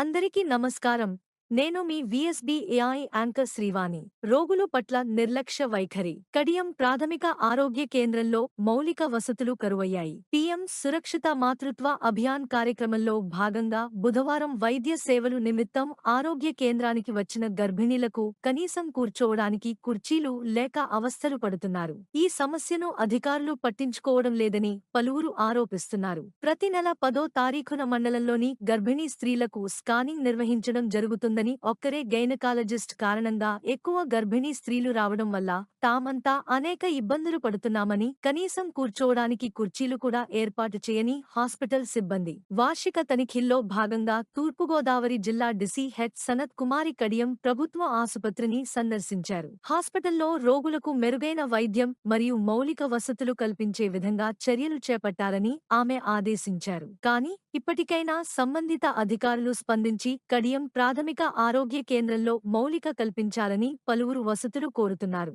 అందరికీ నమస్కారం. నేను మీ విఎస్బి ఏఐ యాంకర్ శ్రీవాణి. రోగులు పట్ల నిర్లక్ష్య వైఖరి. కడియం ప్రాథమిక ఆరోగ్య కేంద్రంలో మౌలిక వసతులు కరువయ్యాయి. పీఎం సురక్షిత మాతృత్వ అభియాన్ కార్యక్రమంలో భాగంగా బుధవారం వైద్య సేవలు నిమిత్తం ఆరోగ్య కేంద్రానికి వచ్చిన గర్భిణీలకు కనీసం కూర్చోవడానికి కుర్చీలు లేక అవస్థలు పడుతున్నారు. ఈ సమస్యను అధికారులు పట్టించుకోవడం లేదని పలువురు ఆరోపిస్తున్నారు. ప్రతి నెల పదో తారీఖున మండలంలోని గర్భిణీ స్త్రీలకు స్కానింగ్ నిర్వహించడం జరుగుతుంది జరుగుతుందని ఒక్కరే గైనకాలజిస్ట్ కారణంగా ఎక్కువ గర్భిణీ స్త్రీలు రావడం వల్ల తామంతా అనేక ఇబ్బందులు పడుతున్నామని కనీసం కూర్చోవడానికి కుర్చీలు కూడా ఏర్పాటు చేయని హాస్పిటల్ సిబ్బంది. వార్షిక తనిఖీల్లో భాగంగా తూర్పుగోదావరి జిల్లా డిసి హెడ్ సనత్ కుమారి కడియం ప్రభుత్వ ఆసుపత్రిని సందర్శించారు. హాస్పిటల్లో రోగులకు మెరుగైన వైద్యం మరియు మౌలిక వసతులు కల్పించే విధంగా చర్యలు చేపట్టాలని ఆమె ఆదేశించారు. కానీ ఇప్పటికైనా సంబంధిత అధికారులు స్పందించి కడియం ప్రాథమిక ఆరోగ్య కేంద్రంలో మౌలిక కల్పించాలని పలువురు వసతులు కోరుతున్నారు.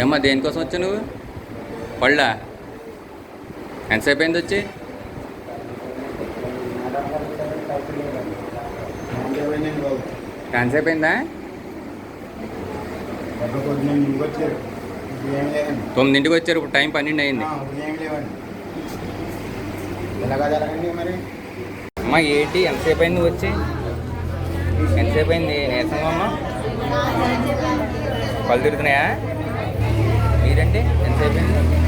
ఏమ్మా దేనికోసం వచ్చా నువ్వు? పళ్ళా? ఎంతసేపు అయింది వచ్చి ఎంతసేపు అయిందా తొమ్మిదింటికి వచ్చారు ఇప్పుడు టైం పన్నెండు అయింది. అమ్మా ఏంటి ఎంతసేపు అయింది వచ్చి? ఎంతసేపు అయింది? నీరసంగా అమ్మా. పళ్ళు తిరుగుతున్నాయా? మీరండి ఎంతసేపు అయింది?